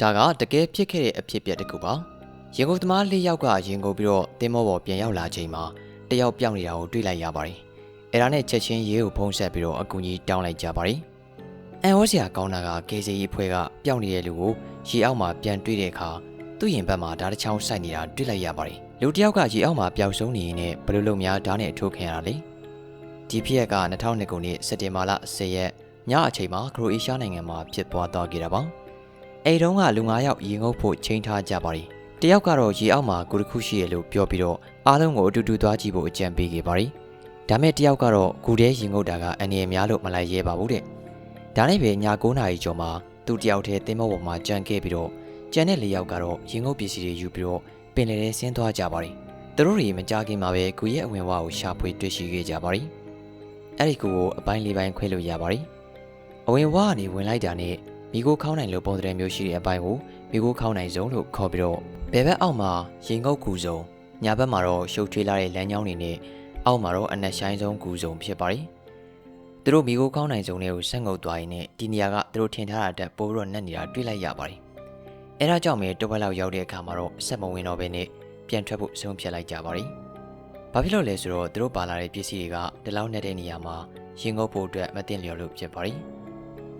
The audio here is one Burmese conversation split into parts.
ဒါကတကယ်ဖြစ်ခဲ့တဲ့အဖြစ်အပျက်တစ်ခုပါရင်ကုန်သမားလေးယောက်ကရင်ကုန်ပြီးတော့တင်းမောပေါ်ပြန်ရောက်လာချိန်မှာတယောက်ပြောင်းနေတာကိုတွေ့လိုက်ရပါတယ်အဲ့ဒါနဲ့ချက်ချင်းရေးကိုဖုံးဆက်ပြီးတော့အကူကြီးတောင်းလိုက်ကြပါတယ်အန်ဟောစရာကောင်းတာကကေစီကြီးဖွဲ့ကပျောက်နေတဲ့လူကိုရေအောက်မှာပြန်တွေ့တဲ့အခါသူ့ရင်ဘက်မှာဓာတ်တစ်ချောင်းစိုက်နေတာတွေ့လိုက်ရပါတယ်လူတစ်ယောက်ကရေအောက်မှာပျောက်ဆုံးနေရင်လည်းဘယ်လိုလုပ်များဓာတ်နဲ့အထိုးခံရတာလဲဒီဖြစ်ရက်က2002ခုနှစ်စက်တင်ဘာလ10ရက်ညအချိန်မှာခရိုအေးရှားနိုင်ငံမှာဖြစ်ပွားသွားခဲ့တာပါ အဲ့တုန်းကလူ9ယောက်ရေငုပ်ဖို့ချိန်ထားကြပါတယ်တယောက်ကတော့ရေအောက်မှာကိုတစ်ခုရှိရလို့ပြောပြီးတော့အားလုံးကိုအတူတူသွားကြည့်ဖို့အကြံပေးခဲ့ပါတယ်ဒါမဲ့တယောက်ကတော့ဂူထဲရေငုပ်တာကအန်ရည်များလို့မလိုက်ရဲပါဘူးတဲ့ဒါနဲ့ပဲည9နာရီကျော်မှာသူတယောက်တည်းတင်းမောပေါ်မှာကြံခဲ့ပြီးတော့ကျန်တဲ့၄ယောက်ကတော့ရေငုပ်ပစ္စည်းတွေယူပြီးတော့ပင်လယ်ထဲဆင်းသွားကြပါတယ်သူတို့တွေမကြခင်မှာပဲဂူရဲ့အဝင်ဝါကိုရှာဖွေတွေ့ရှိခဲ့ကြပါတယ်အဲ့ဒီဂူကိုအပိုင်းလေးပိုင်းခွဲလို့ရပါတယ်အဝင်ဝါကနေဝင်လိုက်တာနဲ့ မိကိုခေါင်းနိုင်လို့ပုံတဲ့မျိုးရှိတဲ့အပိုင်းကိုမိကိုခေါင်းနိုင်ဆုံးလို့ခေါ်ပြီးတော့ဘယ်ဘက်အောက်မှာရင်ငုပ်ကူစုံညာဘက်မှာတော့ရှုပ်ထွေးလာတဲ့လမ်းကြောင်းတွေနဲ့အောက်မှာတော့အနက်ရှိုင်းဆုံးကူစုံဖြစ်ပါတယ်။သူတို့မိကိုခေါင်းနိုင်စုံတွေကိုဆက်ငုပ်သွားရင်နဲ့ဒီနေရာကသူတို့ထင်ထားတာတက်ပိုးပြီးတော့နှက်နေတာတွေ့လိုက်ရပါတယ်။အဲဒါကြောင့်ပဲတဝက်လောက်ရောက်တဲ့အခါမှာတော့ဆက်မဝင်တော့ဘဲနဲ့ပြန်ထွက်ဖို့ဆုံးဖြတ်လိုက်ကြပါတယ်။ဘာဖြစ်လို့လဲဆိုတော့သူတို့ပါလာတဲ့ပစ္စည်းတွေကဒီလောက်နဲ့တဲ့နေရာမှာရင်ငုပ်ဖို့အတွက်မတင်လျော်လို့ဖြစ်ပါတယ်။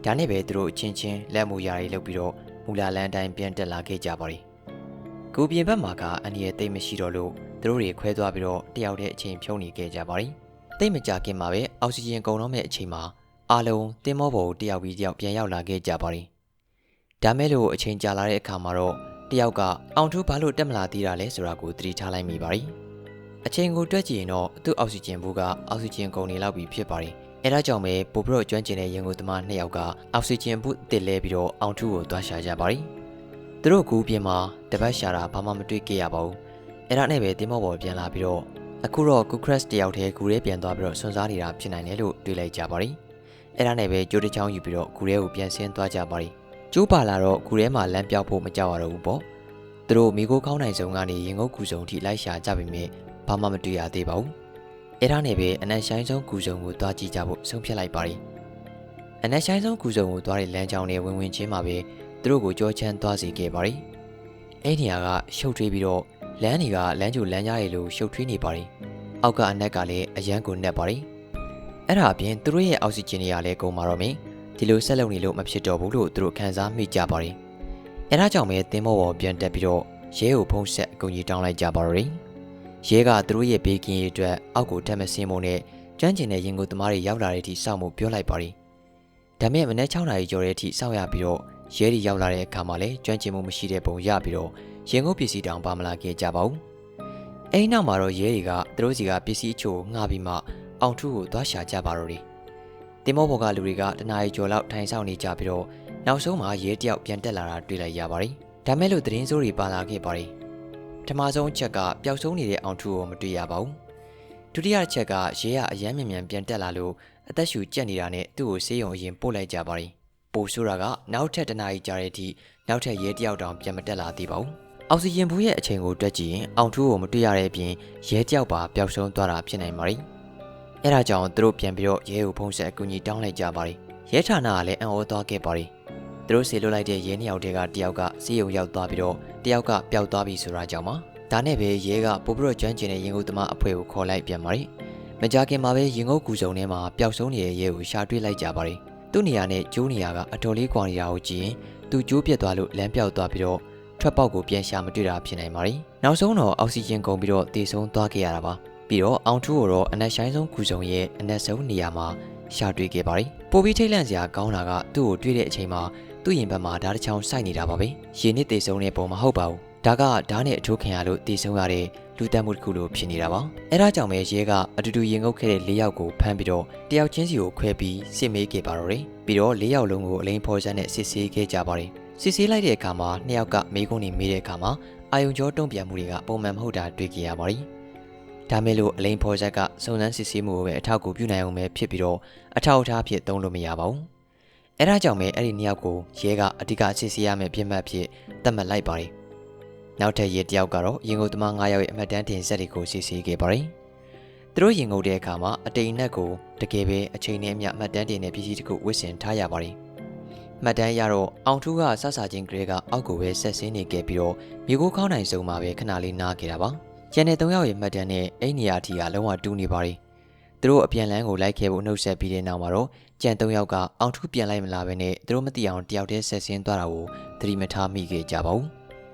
ဒါနဲ့ပဲသူတို့အချင်းချင်းလက်မူရာတွေလုပ်ပြီးတော့မူလာလန်တိုင်းပြန်တက်လာခဲ့ကြပါတယ်။ကိုပြင်ဘက်မှာကအန်ဒီရဲ့တိတ်မရှိတော့လို့သူတို့တွေခွဲသွားပြီးတော့တယောက်တည်းအချိန်ဖြုံးနေခဲ့ကြပါတယ်။တိတ်မကြခင်မှာပဲအောက်ဆီဂျင်ကုန်တော့မဲ့အချိန်မှာအားလုံးတင်းမောပေါ်ကိုတယောက်ပြီးတယောက်ပြန်ရောက်လာခဲ့ကြပါတယ်။ဒါမဲ့လို့အချိန်ကြာလာတဲ့အခါမှာတော့တယောက်ကအောင်ထူးဘာလို့တက်မလာသေးတာလဲဆိုတာကိုသတိထားလိုက်မိပါတယ်။အချိန်ကိုတွက်ကြည့်ရင်တော့သူ့အောက်ဆီဂျင်ဘူးကအောက်ဆီဂျင်ကုန်နေလောက်ပြီဖြစ်ပါတယ်။ အဲဒါကြောင့်ပဲပိုပြီးတော့ကျွမ်းကျင်တဲ့ရင်ကုန်သမားနှစ်ယောက်ကအောက်ဆီဂျင်ဘူးတစ်လဲပြီးတော့အောင်ထူးကိုသွားရှာကြပါတယ်။သူတို့ကူပြင်မှာတပတ်ရှာတာဘာမှမတွေ့ခဲ့ရပါဘူး။အဲဒါနဲ့ပဲတင်းမောပေါ်ပြန်လာပြီးတော့အခုတော့ကူခရက်တယောက်တည်းဂူထဲပြန်သွားပြီးတော့စွန့်စားနေတာဖြစ်နိုင်တယ်လို့တွေးလိုက်ကြပါတယ်။အဲဒါနဲ့ပဲကြိုးတစ်ချောင်းယူပြီးတော့ဂူထဲကိုပြန်ဆင်းသွားကြပါတယ်။ကျိုးပါလာတော့ဂူထဲမှာလမ်းပြောက်ဖို့မကြောက်ရတော့ဘူးပေါ့။သူတို့မိကိုကောင်းနိုင်ဆုံးကနေရင်ငုတ်ကူစုံထိလိုက်ရှာကြပေမဲ့ဘာမှမတွေ့ရသေးပါဘူး။ အဲဒါနဲ့ပဲအနက်ရှိုင်းဆုံးကူစုံကိုသွားကြည့်ကြဖို့ဆုံးဖြတ်လိုက်ပါတယ်။အနက်ရှိုင်းဆုံးကူစုံကိုသွားတဲ့လမ်းကြောင်းနဲ့ဝင်ဝင်ချင်းမှာပဲသူတို့ကိုကြောချမ်းသွားစေခဲ့ပါတယ်။အဲ့ဒီနေရာကရှုပ်ထွေးပြီးတော့လမ်းတွေကလမ်းကျူလမ်းကြားရည်လိုရှုပ်ထွေးနေပါတယ်။အောက်ကအနက်ကလည်းအရန်ကိုနှက်ပါတယ်။အဲ့ဒါအပြင်သူတို့ရဲ့အောက်ဆီဂျင်တွေကလည်းကုန်ပါတော့မယ်။ဒီလိုဆက်လုပ်နေလို့မဖြစ်တော့ဘူးလို့သူတို့ခံစားမိကြပါတယ်။အဲဒါကြောင့်ပဲတင်းမောပေါ်ပြန်တက်ပြီးတော့ရဲကိုဖုံးဆက်အကူကြီးတောင်းလိုက်ကြပါတော့တယ်။ ရဲကသူတို့ရဲ့ဘေးကင်းရေးအတွက်အောက်ကိုတက်မစင်းဖို့နဲ့ကျွမ်းကျင်တဲ့ရင်ကိုသမားတွေရောက်လာတဲ့အထိစောင့်မှုပြောလိုက်ပါတယ်။ဒါမဲ့မနေ့6နာရီကျော်တဲ့အထိစောင့်ရပြီးတော့ရဲတွေရောက်လာတဲ့အခါမှာလည်းကျွမ်းကျင်မှုမရှိတဲ့ပုံရပြီးတော့ရင်ကုန်ပစ္စည်းတောင်ပါမလာခဲ့ကြပါဘူး။အဲဒီနောက်မှာတော့ရဲတွေကသူတို့စီကပစ္စည်းအချို့ငှားပြီးမှအောင်ထူးကိုသွားရှာကြပါတော့တယ်။တင်မောဘော်ကလူတွေကတနားရီကျော်လောက်ထိုင်ဆောင်နေကြပြီးတော့နောက်ဆုံးမှာရဲတယောက်ပြန်တက်လာတာတွေ့လိုက်ရပါတယ်။ဒါမဲ့လို့သတင်းစိုးတွေပါလာခဲ့ပါတယ်။ပ ထမဆုံးအချက်ကပျောက်ဆုံးနေတဲ့အောင်ထူးကိုမတွေ့ရပါဘူး။ဒုတိယအချက်ကရဲကအယမ်းမြန်မြန်ပြန်တက်လာလို့အသက်ရှူကျက်နေတာနဲ့သူ့ကိုဆေးရုံအရင်ပို့လိုက်ကြပါတယ်။ပိုဆိုးတာကနောက်ထပ်တနားရီကြာတဲ့အထိနောက်ထပ်ရဲတယောက်တောင်ပြန်မတက်လာသေးပါဘူး။အောက်ဆီဂျင်ဘူးရဲ့အချိန်ကိုတွက်ကြည့်ရင်အောင်ထူးကိုမတွေ့ရတဲ့အပြင်ရဲတယောက်ပါပျောက်ဆုံးသွားတာဖြစ်နိုင်ပါတယ်။အဲဒါကြောင့်သူတို့ပြန်ပြီးတော့ရဲကိုဖုံးဆက်အကူအညီတောင်းလိုက်ကြပါတယ်။ရဲဌာနကလည်းအံ့ဩသွားခဲ့ပါတယ်။ သူတို့ဆေလွတ်လိုက်တဲ့ရဲနှစ်ယောက်တည်းကတယောက်ကဆေးရုံရောက်သွားပြီးတော့တယောက်ကပျောက်သွားပြီဆိုတာကြောင့်ပါ။ဒါနဲ့ပဲရဲကပို့ပြီးတော့ကျွမ်းကျင်တဲ့ရင်ကုန်သမားအဖွဲ့ကိုခေါ်လိုက်ပြန်ပါတယ်။မကြခင်မှာပဲရင်ကုန်ကူစုံထဲမှာပျောက်ဆုံးနေတဲ့ရဲကိုရှာတွေ့လိုက်ကြပါတယ်။သူ့နေရာနဲ့ကျိုးနေရာကအတော်လေးကွာနေတာကိုကြည့်ရင်သူကျိုးပြက်သွားလို့လမ်းပြောက်သွားပြီးတော့ထွက်ပေါက်ကိုပြန်ရှာမတွေ့တာဖြစ်နိုင်ပါတယ်။နောက်ဆုံးတော့အောက်ဆီဂျင်ကုန်ပြီးတော့တည်ဆုံးသွားခဲ့ရတာပါ။ပြီးတော့အောင်ထူးကိုတော့အနက်ရှိုင်းဆုံးကူစုံရဲ့အနက်ဆုံးနေရာမှာရှာတွေ့ခဲ့ပါတယ်။ပိုပြီးထိတ်လန့်စရာကောင်းတာကသူ့ကိုတွေ့တဲ့အချိန်မှာ သူ့ရင်ဘတ်မှာဓာတ်တစ်ချောင်းစိုက်နေတာပါပဲ။ရင်နစ်တည်ဆုံးတဲ့ပုံမဟုတ်ပါဘူး။ဒါကဓာတ်နဲ့အထိုးခံရလို့တည်ဆုံးရတဲ့လူတက်မှုတစ်ခုလိုဖြစ်နေတာပါ။အဲဒါကြောင့်ပဲရဲကအတူတူရင်ငုပ်ခဲ့တဲ့၄ယောက်ကိုဖမ်းပြီးတော့တယောက်ချင်းစီကိုခွဲပြီးစစ်မေးခဲ့ပါတော့တယ်။ပြီးတော့၄ယောက်လုံးကိုအလိန်ဖော်စက်နဲ့စစ်ဆေးခဲ့ကြပါတယ်။စစ်ဆေးလိုက်တဲ့အခါမှာနှစ်ယောက်ကမေးခွန်းတွေမေးတဲ့အခါမှာအာယုံကျော်တုံ့ပြန်မှုတွေကပုံမှန်မဟုတ်တာတွေ့ကြရပါတယ်။ဒါမဲ့လို့အလိန်ဖော်ဆက်ကစုံစမ်းစစ်ဆေးမှုကိုပဲအထောက်အကူပြုနိုင်အောင်ပဲဖြစ်ပြီးတော့အထောက်အထားဖြစ်သုံးလို့မရပါဘူး။ အဲဒါကြောင့်ပဲအဲ့ဒီနှစ်ယောက်ကိုရဲကအဓိကစစ်ဆေးရမယ့်ပြင်မှတ်ဖြစ်သတ်မှတ်လိုက်ပါတယ်။နောက်ထပ်ရဲတယောက်ကတော့ရင်ကုန်သမား9ယောက်ရဲ့အမှတ်တမ်းတင်ဆက်တွေကိုစစ်ဆေးခဲ့ပါတယ်။သူတို့ရင်ကုန်တဲ့အခါမှာအတိမ်နက်ကိုတကယ်ပဲအချိန်နဲ့အမျှအမှတ်တမ်းတင်တဲ့ပစ္စည်းတစ်ခုဝစ်ဆင်ထားရပါတယ်။မှတ်တမ်းရတော့အောင်ထူးကဆဆချင်းကလေးကအောက်ကိုပဲဆက်ဆင်းနေခဲ့ပြီးတော့မြေကိုခေါင်းနိုင်ဆုံးမှာပဲခဏလေးနားခဲ့တာပါ။ကျန်တဲ့၃ယောက်ရဲ့မှတ်တမ်းနဲ့အိမ်နေရာထီကလုံးဝတူးနေပါရီ။ သူတို့အပြန်လန်းကိုလိုက်ခဲ့ဖို့နှုတ်ဆက်ပြီးတဲ့နောက်မှာတော့ကျန်၃ယောက်ကအောင်ထူးပြန်လိုက်မလာဘဲနဲ့သူတို့မသိအောင်တယောက်တည်းဆက်ဆင်းသွားတာကိုသတိမထားမိခဲ့ကြပါဘူး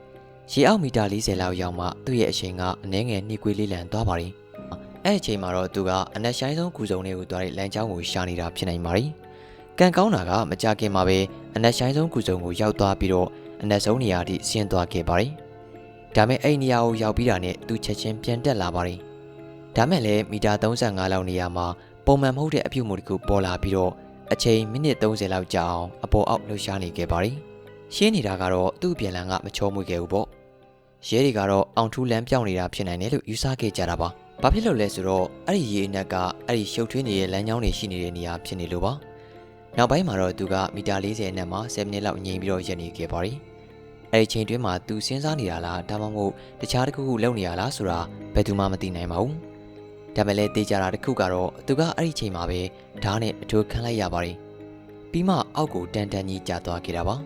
။ရေအောက်မီတာ40လောက်ရောက်မှသူ့ရဲ့အချိန်ကအနှဲငယ်နှိကွေးလေးလံသွားပါရီ။အဲ့ဒီအချိန်မှာတော့သူကအနက်ရှိုင်းဆုံးကူစုံလေးကိုသွားတဲ့လမ်းကြောင်းကိုရှာနေတာဖြစ်နိုင်ပါရီ။ကံကောင်းတာကမကြခင်မှာပဲအနက်ရှိုင်းဆုံးကူစုံကိုရောက်သွားပြီးတော့အနက်ဆုံးနေရာထိဆင်းသွားခဲ့ပါရီ။ဒါမဲ့အဲ့ဒီနေရာကိုရောက်ပြီးတာနဲ့သူချက်ချင်းပြန်တက်လာပါရီ။ ဒါမဲ့လည်းမီတာ35လောက်နေရာမှာပုံမှန်မဟုတ်တဲ့အပြုတ်မှုတစ်ခုပေါ်လာပြီးတော့အချိန်မိနစ်30လောက်ကြာအောင်အပေါ်အောက်လှုပ်ရှားနေခဲ့ပါရီ။ရှင်းနေတာကတော့သူ့ပြန်လန်ကမချောမွေ့ခဲ့ဘူးပေါ့။ရဲတွေကတော့အောင်ထူးလမ်းပြောင်းနေတာဖြစ်နိုင်တယ်လို့ယူဆခဲ့ကြတာပါ။ဘာဖြစ်လို့လဲဆိုတော့အဲ့ဒီရေအနက်ကအဲ့ဒီရှုပ်ထွေးနေတဲ့လမ်းကြောင်းတွေရှိနေတဲ့နေရာဖြစ်နေလို့ပါ။နောက်ပိုင်းမှာတော့သူကမီတာ40နဲ့မှ7မိနစ်လောက်ငြိမ်ပြီးတော့ရပ်နေခဲ့ပါရီ။အဲ့ဒီချိန်တွင်းမှာသူစဉ်းစားနေတာလားဒါမှမဟုတ်တခြားတစ်ခုခုလုပ်နေရလားဆိုတာဘယ်သူမှမသိနိုင်ပါဘူး။ ဒါပေမဲ့လည်းတေးကြတာတစ်ခုကတော့သူကအဲ့ဒီချိန်မှာပဲဓာတ်နဲ့အထိုးခံလိုက်ရပါရီ။ပြီးမှအောက်ကိုတန်တန်ကြီးကျသွားခဲ့တာပါ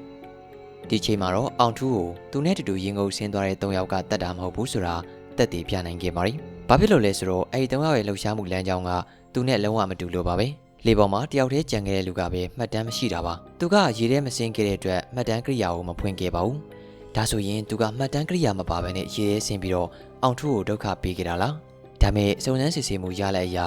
။ဒီချိန်မှာတော့အောင်ထူးကိုသူနဲ့တူတူရင်ကုန်ဆင်းသွားတဲ့၃ယောက်ကတတ်တာမဟုတ်ဘူးဆိုတာတက်တည်ပြနိုင်ခဲ့ပါရီ။ဘာဖြစ်လို့လဲဆိုတော့အဲ့ဒီ၃ယောက်ရဲ့လှုပ်ရှားမှုလမ်းကြောင်းကသူနဲ့လုံးဝမတူလို့ပါပဲ။လေပေါ်မှာတယောက်တည်းကြံခဲ့တဲ့လူကပဲမှတ်တမ်းမရှိတာပါ။သူကရေထဲမစင်းခဲ့တဲ့အတွက်မှတ်တမ်းကိရိယာကိုမဖွင့်ခဲ့ပါဘူး။ဒါဆိုရင်သူကမှတ်တမ်းကိရိယာမပါဘဲနဲ့ရေထဲဆင်းပြီးတော့အောင်ထူးကိုဒုက္ခပေးခဲ့တာလား။ ဒါမဲ့စုံစမ်းစစ်ဆေးမှုရလိုက်အရ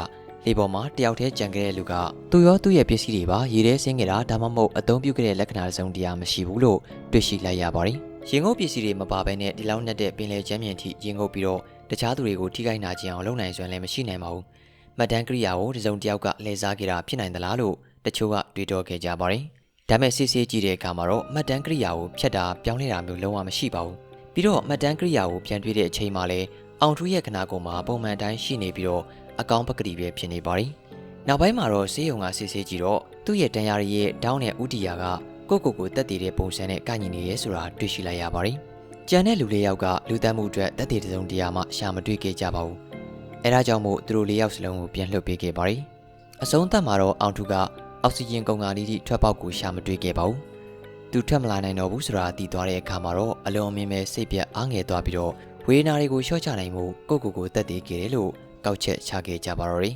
လေပေါ်မှာတယောက်တည်းကြံခဲ့တဲ့လူကသူရောသူ့ရဲ့ပစ္စည်းတွေပါရေထဲဆင်းခဲ့တာဒါမှမဟုတ်အသုံးပြုခဲ့တဲ့လက္ခဏာတစ်စုံတရာမရှိဘူးလို့တွေ့ရှိလိုက်ရပါတယ်။ရင်ငုတ်ပစ္စည်းတွေမပါဘဲနဲ့ဒီလောက်နဲ့တဲ့ပင်လယ်ကျမ်းပြင်ထိရင်ငုတ်ပြီးတော့တခြားသူတွေကိုထိခိုက်နာကျင်အောင်လုပ်နိုင်စွမ်းလည်းမရှိနိုင်ပါဘူး။မှတ်တမ်းကိရိယာကိုတစ်စုံတစ်ယောက်ကလဲစားခဲ့တာဖြစ်နိုင်သလားလို့တချို့ကတွေးတောခဲ့ကြပါတယ်။ဒါမဲ့စစ်စစ်ကြည့်တဲ့အခါမှာတော့မှတ်တမ်းကိရိယာကိုဖြတ်တာပြောင်းလဲတာမျိုးလုံးဝမရှိပါဘူး။ပြီးတော့မှတ်တမ်းကိရိယာကိုပြန်တွေ့တဲ့အချိန်မှာလည်း အောင်ထူးရဲ့ခနာကုံမှာပုံမှန်တိုင်းရှိနေပြီးတော့အကောင့်ပကတိပဲဖြစ်နေပါတယ်။နောက်ပိုင်းမှာတော့ဆေးရုံကစစ်ဆေးကြည့်တော့သူ့ရဲ့တန်ရာရဲ့ဒေါင်းနဲ့ဥတီယာကကိုကိုကိုတက်တည်တဲ့ပုံစံနဲ့ကညီနေရဲဆိုတာတွေ့ရှိလိုက်ရပါတယ်။ကြံတဲ့လူလေးယောက်ကလူသက်မှုအတွက်တက်တည်တဲ့စုံတရားမှရှာမတွေ့ခဲ့ကြပါဘူး။အဲဒါကြောင့်မို့သူတို့လေးယောက်စလုံးကိုပြန်လှုပ်ပေးခဲ့ပါတယ်။အဆုံးသတ်မှာတော့အောင်ထူးကအောက်ဆီဂျင်ကုန်ကားလေးထိထွက်ပေါက်ကိုရှာမတွေ့ခဲ့ပါဘူး။သူထွက်မလာနိုင်တော့ဘူးဆိုတာသိသွားတဲ့အခါမှာတော့အလွန်အမင်းပဲစိတ်ပြတ်အားငယ်သွားပြီးတော့ ဝေးနာတွေကိုရှော့ချနိုင်မှုကိုကိုကိုတက်တည်ခဲ့တယ်လို့ကောက်ချက်ချခဲ့ကြပါတော့တယ်